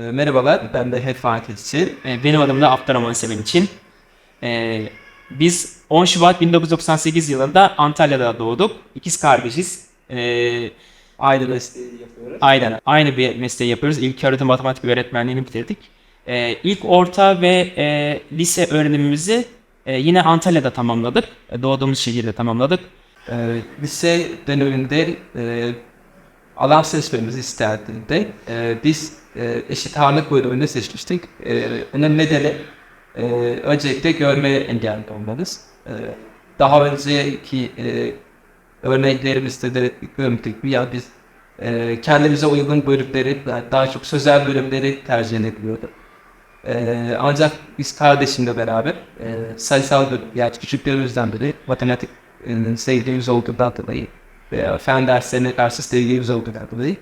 merhabalar, ben de Head Fakültesi. E, Benim adım da Abdurrahman Seven için. E, biz 10 Şubat 1998 yılında Antalya'da doğduk. İkiz kardeşiz. Aynı mesleği yapıyoruz. aynen aynı bir mesleği yapıyoruz. İlk öğretim matematik öğretmenliğini bitirdik. İlk orta ve e, lise öğrenimimizi e, yine Antalya'da tamamladık. Doğduğumuz şehirde tamamladık. Ee, lise döneminde e, alan seçmemizi isterdiğinde e, biz e, eşit ağırlık bölümünü seçmiştik. E, bunun nedeni e, öncelikle görme engelli olmanız. E, daha önceki e, örneklerimizde de görmüştük. Ya biz e, kendimize uygun bölümleri, daha çok sözel bölümleri tercih ediyorduk. Ee, ancak biz kardeşimle beraber e, sayısal bölüm, yani küçüklerimizden beri matematik e, sevdiğimiz olduğundan dolayı ve fen derslerine karşı sevdiğimiz olduğundan dolayı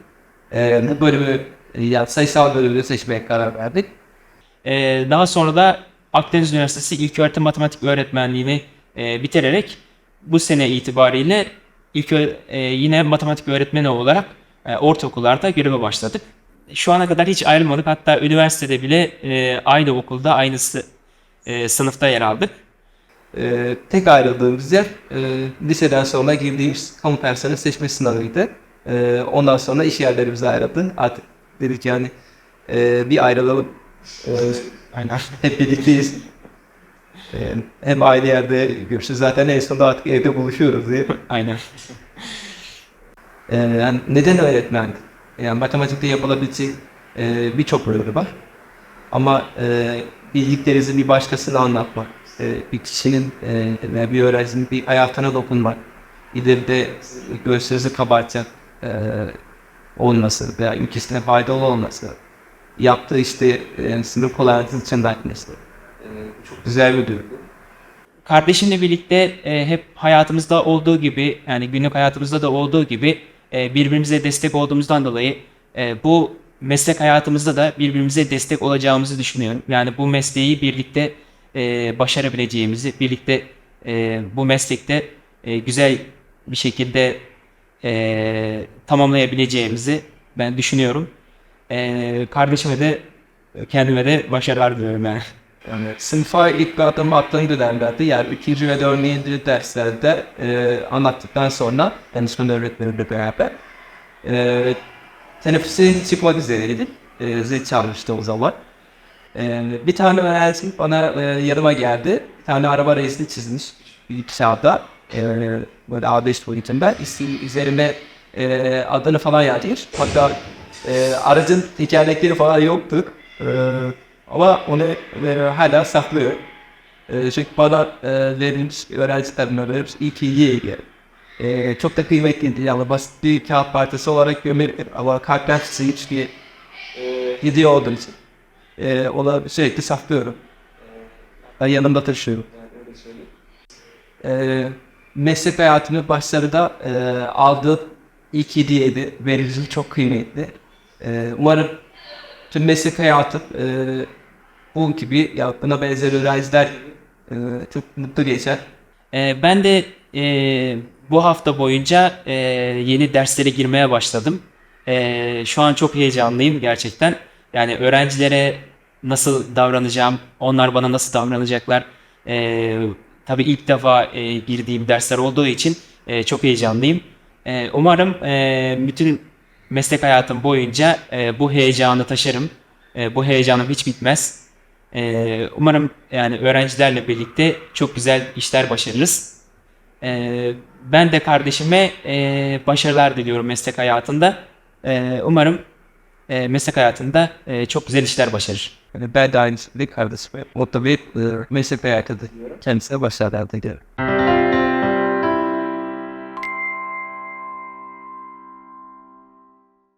e, bu bölümü e, yani sayısal bölümü seçmeye karar verdik. Ee, daha sonra da Akdeniz Üniversitesi İlköğretim Matematik Öğretmenliğini e, bitirerek bu sene itibariyle ilk e, yine matematik öğretmeni olarak e, ortaokullarda göreve başladık. Şu ana kadar hiç ayrılmadık. Hatta üniversitede bile e, aynı okulda, aynı e, sınıfta yer aldık. E, tek ayrıldığımız yer e, liseden sonra girdiğimiz kamu personeli seçme sınavıydı. E, ondan sonra iş yerlerimiz ayrıldı. Artık dedik yani e, bir ayrılalım. E, Aynen. hep birlikteyiz. E, hem aynı yerde görüşürüz. Zaten en sonunda artık evde buluşuyoruz diye. Aynen. Ee, yani neden öğretmen? Yani matematikte yapılabilecek e, birçok bölümü var. Ama e, bildiklerinizi bir başkasına anlatmak, e, bir kişinin e, ve bir öğrencinin bir hayatına dokunmak, ileride göğsünüzü kabartacak e, olması veya ülkesine faydalı olması, yaptığı işte e, sınıf kolaylığı için etmesi. Çok güzel bir duygu. Kardeşimle birlikte e, hep hayatımızda olduğu gibi yani günlük hayatımızda da olduğu gibi e, birbirimize destek olduğumuzdan dolayı e, bu meslek hayatımızda da birbirimize destek olacağımızı düşünüyorum. Yani bu mesleği birlikte e, başarabileceğimizi, birlikte e, bu meslekte e, güzel bir şekilde e, tamamlayabileceğimizi ben düşünüyorum. E, kardeşime de kendime de başarılar diliyorum yani. Yani sınıfa ilk bir adım attığını dönemlerde yani ikinci ve dördüncü derslerde e, anlattıktan sonra danışman öğretmenimle beraber e, teneffüse çıkmak üzereydik. E, zil çalmıştı o zaman. E, bir tane öğrenci bana e, yanıma geldi. Bir tane araba resmi çizmiş bir kağıda. E, böyle A5 boyutunda. İsim üzerine e, adını falan yazmış. Hatta e, aracın tekerlekleri falan yoktu. E, ama onu e, hala saklıyor. E, çünkü bana e, verilmiş öğrencilerin verilmiş ilk iyi e, çok da kıymetliydi. Yani basit bir kağıt parçası olarak gömülür ama kalpten hiç diye e, hediye olduğu için e, onu sürekli saklıyorum. Ben yanımda taşıyorum. E, meslek hayatının başlarında e, aldığım ilk hediyeydi. Vericiliği çok kıymetli. E, umarım tüm meslek hayatım e, bu gibi ya buna benzer öğrenciler e, çok mutlu geçer. Ee, ben de e, bu hafta boyunca e, yeni derslere girmeye başladım. E, şu an çok heyecanlıyım gerçekten. Yani öğrencilere nasıl davranacağım, onlar bana nasıl davranacaklar. E, tabii ilk defa e, girdiğim dersler olduğu için e, çok heyecanlıyım. E, umarım e, bütün meslek hayatım boyunca e, bu heyecanı taşırım. E, bu heyecanım hiç bitmez. Ee, umarım yani öğrencilerle birlikte çok güzel işler başarırız. Ee, ben de kardeşime e, başarılar diliyorum meslek hayatında. Ee, umarım e, meslek hayatında e, çok güzel işler başarır. Yani ben de aynı şekilde kardeşime mutlu bir e, meslek hayatı diliyorum. Kendisine başarılar diliyorum.